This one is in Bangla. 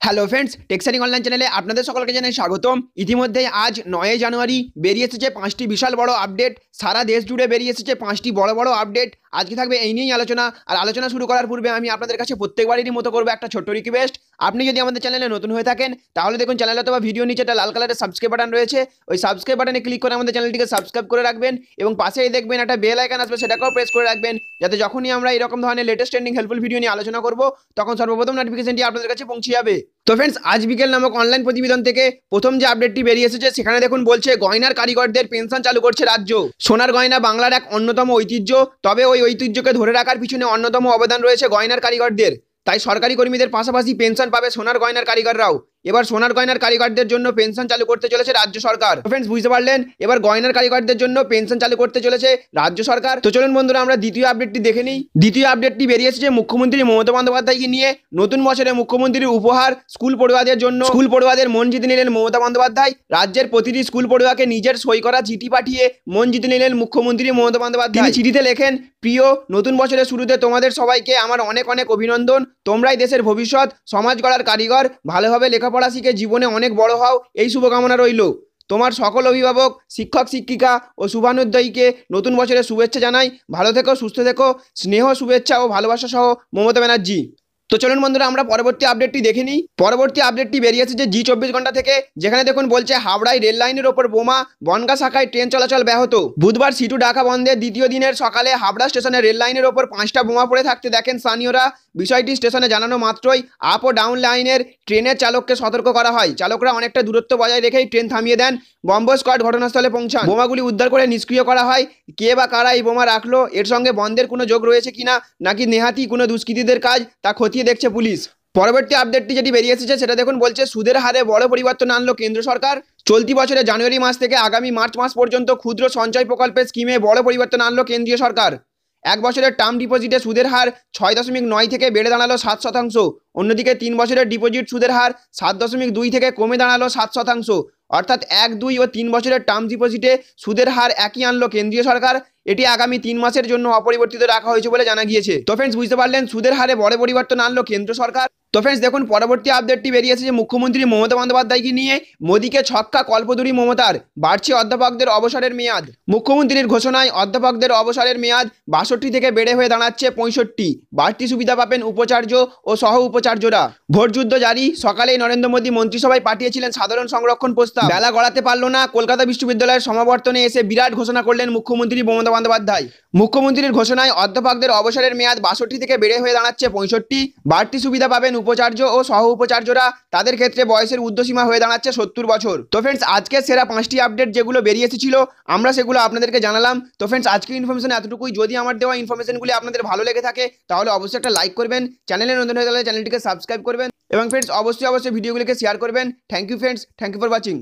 হ্যালো ফ্রেন্ডস টেক্সারিং অনলাইন চ্যানেলে আপনাদের সকলকে জানাই স্বাগতম। ইতিমধ্যেই আজ নয় জানুয়ারি, বেরিয়ে এসেছে পাঁচটি বিশাল বড় আপডেট সারা দেশ জুড়ে বেরিয়ে এসেছে পাঁচটি বড় বড় আপডেট আজকে থাকবে এই নিয়েই আলোচনা। আর আলোচনা শুরু করার পূর্বে আমি আপনাদের কাছে প্রত্যেকবারেরই মতো করব একটা ছোট্ট রিকোয়েস্ট আপনি যদি আমাদের চ্যানেলে নতুন হয়ে থাকেন, তাহলে দেখুন চ্যানেলে অথবা ভিডিও নিচে একটা লাল কালারের সাবস্ক্রাইব বাটন রয়েছে। ওই সাবস্ক্রাইব বাটনে ক্লিক করে আমাদের চ্যানেলটিকে সাবস্ক্রাইব করে রাখবেন এবং পাশেই দেখবেন একটা বেল আইকন আসবে, সেটাকেও প্রেস করে রাখবেন। যাতে যখনই আমরা এরকম ধরনের লেটেস্ট ট্রেন্ডিং হেল্পফুল ভিডিও নিয়ে আলোচনা করব, তখন সর্বপ্রথম নোটিফিকেশনটি আপনাদের কাছে পৌঁছে যাবে। তো ফ্রেন্ডস আজ বিকেল নামক অনলাইন প্রতিবেদন থেকে প্রথম যে আপডেটটি বেরিয়ে এসেছে, সেখানে দেখুন বলছে, গয়নার কারিগরদের পেনশন চালু করছে রাজ্য। সোনার গয়না বাংলার এক অন্যতম ঐতিহ্য, তবে ওই ঐতিহ্যকে ধরে রাখার পিছনে অন্যতম অবদান রয়েছে গয়নার কারিগরদের। তাই সরকারি কর্মীদের পাশাপাশি পেনশন পাবে সোনার গয়নার কারিগররাও। এবার সোনার গয়নার কারিগরদের জন্য পেনশন চালু করতে চলেছে রাজ্য সরকার। ফ্রেন্ডস বুঝতে পারলেন? এবার গয়নার কারিগরদের জন্য পেনশন চালু করতে চলেছে রাজ্য সরকার। তো চলুন বন্ধুরা, আমরা দ্বিতীয় আপডেটটি দেখে নিই। দ্বিতীয় আপডেটটি বেরিয়ে এসেছে মুখ্যমন্ত্রী মমতা বন্দ্যোপাধ্যায়কে নিয়ে। নতুন বছরে মুখ্যমন্ত্রীর উপহার স্কুল পড়ুয়াদের জন্য। স্কুল পড়ুয়াদের মন জিতে নিলেন মমতা বন্দ্যোপাধ্যায় রাজ্যের প্রতিটি স্কুল পড়ুয়াকে নিজের সই করা চিঠি পাঠিয়ে মন জিতে নিলেন মুখ্যমন্ত্রী মমতা বন্দ্যোপাধ্যায়। চিঠিতে লেখেন, প্রিয়, নতুন বছরের শুরুতে তোমাদের সবাইকে আমার অনেক অনেক অভিনন্দন। তোমরাই দেশের ভবিষ্যৎ, সমাজ গড়ার কারিগর, ভালোভাবে লেখাপড়া শিখে জীবনে অনেক বড় হও, এই শুভকামনা রইল। তোমার সকল অভিভাবক, শিক্ষক, শিক্ষিকা ও শুভানুদ্দয়ীকে নতুন বছরের শুভেচ্ছা জানাই। ভালো থেকো, সুস্থ থেকো, স্নেহ, শুভেচ্ছা ও ভালোবাসা সহ মমতা ব্যানার্জি। তো চলুন বন্ধুরা, আমরা পরবর্তী আপডেটটি দেখে নিই। পরবর্তী আপডেটটি বেরিয়েছে যে জি চব্বিশ ঘণ্টা থেকে, যেখানে দেখুন বলছে হাওড়ায় রেল লাইনের ওপর বোমা, বনগা শাখায় ট্রেন চলাচল ব্যাহত। বুধবার সিটু ঢাকা বন্ধের দ্বিতীয় দিনের সকালে হাওড়া স্টেশনে রেল লাইনের ওপর পাঁচটা বোমা পড়ে থাকতে দেখেন স্থানীয়রা। বিষয়টি স্টেশনে জানানো মাত্রই আপ ও ডাউন লাইনের ট্রেনের চালককে সতর্ক করা হয়। চালকরা অনেকটা দূরত্ব বজায় রেখেই ট্রেন থামিয়ে দেন, বম্ব স্কোয়াড ঘটনাস্থলে পৌঁছান। বোমাগুলি উদ্ধার করে নিষ্ক্রিয় করা হয়, কে বা কারা এই বোমা রাখল, এর সঙ্গে বন্ধের কোনো যোগ রয়েছে কিনা, নাকি নেহাতি কোনো দুষ্কৃতীদের কাজ, তা খতিয়ে দেখছে পুলিশ? পরবর্তী আপডেটটি যেটি বেরিয়ে এসেছে, সেটা দেখুন, বলছে সুদের হারে বড় পরিবর্তন আনলো কেন্দ্র সরকার। চলতি বছরে জানুয়ারি মাস থেকে আগামী মার্চ মাস পর্যন্ত ক্ষুদ্র সঞ্চয় প্রকল্পের স্কিমে বড় পরিবর্তন আনলো কেন্দ্রীয় সরকার। এক বছরের টার্ম ডিপোজিটে সুদের হার ছয় দশমিক নয় থেকে বেড়ে দাঁড়াল সাত শতাংশ। অন্যদিকে তিন বছরের ডিপোজিট সুদের হার সাত দশমিক দুই থেকে কমে দাঁড়াল সাত শতাংশ। অর্থাৎ এক, দুই ও তিন বছরের টার্ম ডিপোজিটে সুদের হার একই আনলো কেন্দ্রীয় সরকার। এটি আগামী তিন মাসের জন্য অপরিবর্তিত রাখা হয়েছে বলে জানা গিয়েছে। তো ফ্রেন্ডস বুঝতে পারলেন, সুদের হারে বড় পরিবর্তন আনলো কেন্দ্র সরকার। তো ফ্রেন্ডস দেখুন, পরবর্তী আপডেটটি বেরিয়ে এসেছে মুখ্যমন্ত্রী মমতা বন্দ্যোপাধ্যায়কে নিয়ে মোদীকে ছক্কা কল্পদুরী মমতার বাড়ছে অধ্যাপকদের অবসরের মেয়াদ। মুখ্যমন্ত্রীর ঘোষণায় অধ্যাপকদের অবসরের মেয়াদ বাষট্টি থেকে বেড়ে হয়ে দাঁড়াচ্ছে পঁয়ষট্টি। বাড়তি সুবিধা পাবেন উপাচার্য ও সহ উপাচার্যরা। ভোটযুদ্ধ জারি, সকালেই নরেন্দ্র মোদী মন্ত্রিসভায় পাঠিয়েছিলেন সাধারণ সংরক্ষণ প্রস্তাব। বেলা গড়াতে পারল না, কলকাতা বিশ্ববিদ্যালয়ের সমাবর্তনে এসে বিরাট ঘোষণা করলেন মুখ্যমন্ত্রী মমতা বন্দ্যোপাধ্যায়। মুখ্যমন্ত্রীর ঘোষণায় অধ্যাপকদের অবসরের মেয়াদ বাষট্টি থেকে বেড়ে হয়ে দাঁড়াচ্ছে পঁয়ষট্টি। বাড়তি সুবিধা পাবেন উপাচার্য ও সহ উপাচার্যরা তাদের ক্ষেত্রে বয়সের উর্ধ্বসীমা হয়ে দাঁড়াচ্ছে সত্তর বছর। তো ফ্রেন্ডস আজকে সেরা পাঁচটি আপডেট যেগুলো বেরিয়ে এসেছিল, আমরা সেগুলো আপনাদেরকে জানালাম। তো ফ্রেন্ডস আজকের ইনফরমেশন এতটুকুই। যদি আমার দেওয়া ইনফরমেশনগুলি আপনাদের ভালো লেগে থাকে, তাহলে অবশ্যই একটা লাইক করবেন চ্যানেলে নতুন হয়ে গেলে চ্যানেলটিকে সাবস্ক্রাইব করবেন এবং ফ্রেন্ডস অবশ্যই অবশ্যই ভিডিওগুলিকে শেয়ার করবেন। Thank you friends thank you for watching